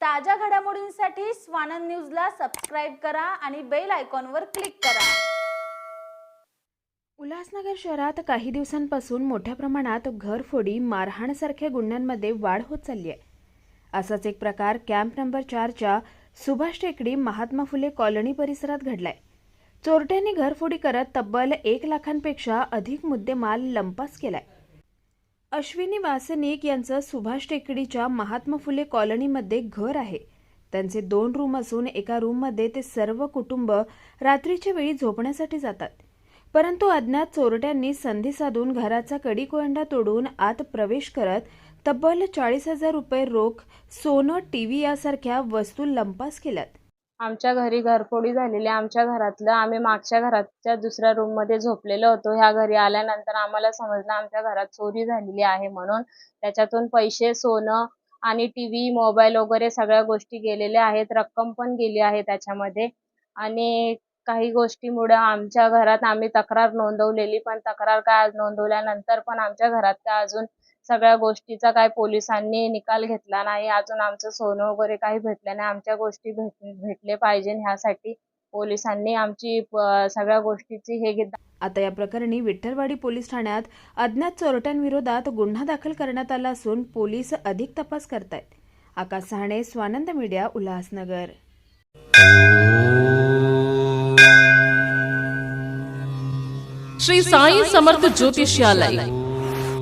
ताज्या घडामोडींसाठी स्वानंद न्यूजला सबस्क्राईब करा आणि बेल आयकॉनवर क्लिक करा. उल्हासनगर शहरात काही दिवसांपासून मोठ्या प्रमाणात घरफोडी मारहाणसारख्या गुन्ह्यांमध्ये वाढ होत चालली आहे. असाच एक प्रकार कॅम्प नंबर चारच्या सुभाष टेकडी महात्मा फुले कॉलनी परिसरात घडलाय. चोरट्यांनी घरफोडी करत तब्बल एक लाखांपेक्षा अधिक मुद्देमाल लंपास केलाय. अश्विनी वासनिक यांचं सुभाष टेकडीच्या महात्मा फुले कॉलनीमध्ये घर आहे. त्यांचे दोन रूम असून एका रूममध्ये ते सर्व कुटुंब रात्रीच्या वेळी झोपण्यासाठी जातात. परंतु अज्ञात चोरट्यांनी संधी साधून घराचा कडी कोयंडा तोडून आत प्रवेश करत तब्बल चाळीस हजार रुपये रोख सोनं टीव्ही यासारख्या वस्तू लंपास केल्यात. आमच्या घरी घरफोडी झालेली आमच्या घरातलं आम्ही मागच्या घराच्या दुसऱ्या रूममध्ये झोपलेलो होतो. ह्या घरी आल्यानंतर आम्हाला समजलं आमच्या घरात चोरी झालेली आहे म्हणून त्याच्यातून पैसे सोनं आणि टी व्ही मोबाईल वगैरे सगळ्या गोष्टी गेलेल्या आहेत. रक्कम पण गेली आहे त्याच्यामध्ये. आणि काही गोष्टीमुळे आमच्या घरात आम्ही तक्रार नोंदवलेली पण तक्रार काय नोंदवल्यानंतर पण आमच्या घरात काय अजून सगळ्या गोष्टीचा काय पोलिसांनी निकाल घेतला नाही अजून आमचं सोनं वगैरे काही भेटलं नाही आमच्या गोष्टी भेट भेटले पाहिजे ह्यासाठी पोलिसांनी आमची सगळ्या गोष्टीची हे घेत आता या प्रकरणी विठ्ठलवाडी पोलीस ठाण्यात अज्ञात चोरट्यांविरोधात गुन्हा दाखल करण्यात आला असून पोलीस अधिक तपास करतायत. Akash Sahane Swanand media Ulhasnagar. Shri Sai Samarth Jyotishalaya